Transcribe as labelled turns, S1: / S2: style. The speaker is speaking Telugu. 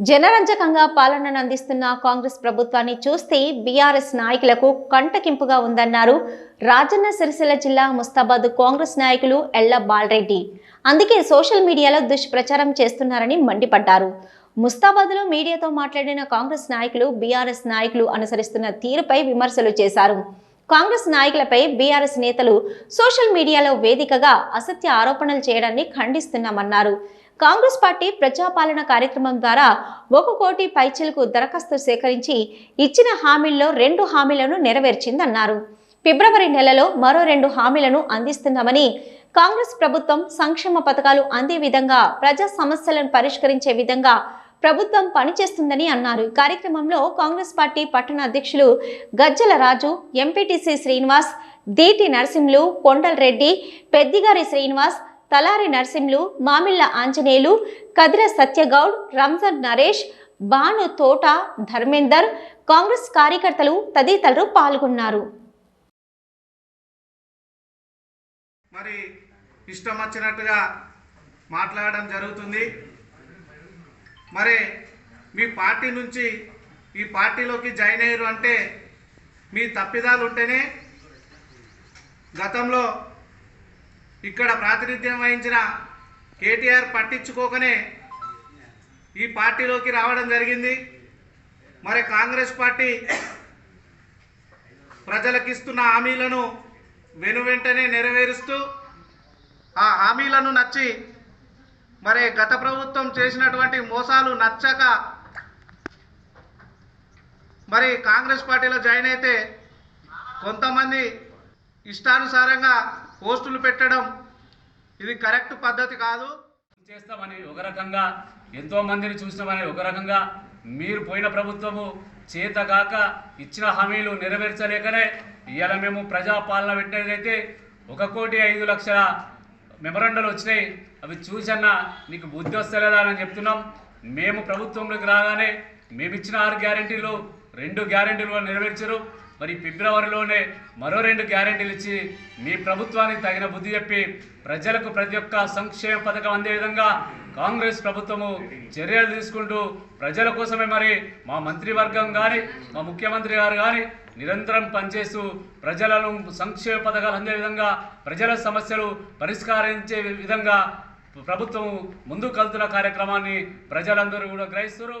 S1: జనరంజకంగా పాలనను అందిస్తున్న కాంగ్రెస్ ప్రభుత్వాన్ని చూస్తే బీఆర్ఎస్ నాయకులకు కంటకింపుగా ఉందన్నారు రాజన్న సిరిసిల్ల జిల్లా ముస్తాబాద్ కాంగ్రెస్ నాయకులు ఎల్ల బాలరెడ్డి. అందుకే సోషల్ మీడియాలో దుష్ప్రచారం చేస్తున్నారని మండిపడ్డారు. ముస్తాబాద్లో మీడియాతో మాట్లాడిన కాంగ్రెస్ నాయకులు బీఆర్ఎస్ నాయకులు అనుసరిస్తున్న తీరుపై విమర్శలు చేశారు. కాంగ్రెస్ నాయకులపై బీఆర్ఎస్ నేతలు సోషల్ మీడియాలో వేదికగా అసత్య ఆరోపణలు చేయడాన్ని ఖండిస్తున్నామన్నారు. కాంగ్రెస్ పార్టీ ప్రజాపాలన కార్యక్రమం ద్వారా ఒక కోటి పైచలకు దరఖాస్తు సేకరించి ఇచ్చిన హామీల్లో రెండు హామీలను నెరవేర్చిందన్నారు. ఫిబ్రవరి నెలలో మరో రెండు హామీలను అందిస్తున్నామని కాంగ్రెస్ ప్రభుత్వం సంక్షేమ పథకాలు అందే విధంగా ప్రజా సమస్యలను పరిష్కరించే విధంగా ప్రభుత్వం పనిచేస్తుందని అన్నారు. ఈ కార్యక్రమంలో కాంగ్రెస్ పార్టీ పట్టణ అధ్యక్షులు గజ్జల రాజు ఎంపీటీసీ శ్రీనివాస్ దీటి నరసింహులు కొండల్ రెడ్డి పెద్దిగారి శ్రీనివాస్ తలారి నరసింహులు మామిళ్ళ ఆంజనేయులు కదిర సత్యగౌడ్ రంజన్ నరేష్ భాను తోట ధర్మేందర్ కాంగ్రెస్ కార్యకర్తలు తదితరులు పాల్గొన్నారు.
S2: మరి ఇష్టం వచ్చినట్టుగా మాట్లాడడం జరుగుతుంది. మరి మీ పార్టీ నుంచి ఈ పార్టీలోకి జాయిన్ అయ్యారు అంటే మీ తప్పిదాలు ఉంటేనే గతంలో ఇక్కడ ప్రాతినిధ్యం వహించిన కేటీఆర్ పట్టించుకోకనే ఈ పార్టీలోకి రావడం జరిగింది. మరి కాంగ్రెస్ పార్టీ ప్రజలకిస్తున్న హామీలను వెను వెంటనే నెరవేరుస్తూ ఆ హామీలను నచ్చి మరి గత ప్రభుత్వం చేసినటువంటి మోసాలు నచ్చక మరి కాంగ్రెస్ పార్టీలో జాయిన్ అయితే కొంతమంది ఇష్టానుసారంగా పోస్టులు పెట్టడం ఇది కరెక్ట్ పద్ధతి కాదు.
S3: చేస్తామని ఒక రకంగా ఎంతో మందిని చూసినామని ఒక రకంగా మీరు పోయిన ప్రభుత్వము చేతగాక ఇచ్చిన హామీలు నెరవేర్చలేకనే ఇవాళ మేము ప్రజాపాలన పెట్టేదైతే ఒక కోటి ఐదు లక్షల మెమరాండాలు వచ్చినాయి. అవి చూసన్నా నీకు బుద్ధి వస్తలేదా అని చెప్తున్నాం. మేము ప్రభుత్వంలోకి రాగానే మేమిచ్చిన ఆరు గ్యారెంటీలు రెండు గ్యారెంటీలు నెరవేర్చారు. మరి ఫిబ్రవరిలోనే మరో రెండు గ్యారెంటీలు ఇచ్చి మీ ప్రభుత్వానికి తగిన బుద్ధి చెప్పి ప్రజలకు ప్రతి ఒక్క సంక్షేమ పథకం అందే విధంగా కాంగ్రెస్ ప్రభుత్వము చర్యలు తీసుకుంటూ ప్రజల కోసమే మరి మా మంత్రివర్గం కానీ మా ముఖ్యమంత్రి గారు కానీ నిరంతరం పనిచేస్తూ ప్రజలను సంక్షేమ పథకాలు అందే విధంగా ప్రజల సమస్యలు పరిష్కరించే విధంగా ప్రభుత్వం ముందుకు కలుతున్న కార్యక్రమాన్ని ప్రజలందరూ కూడా గ్రహిస్తారు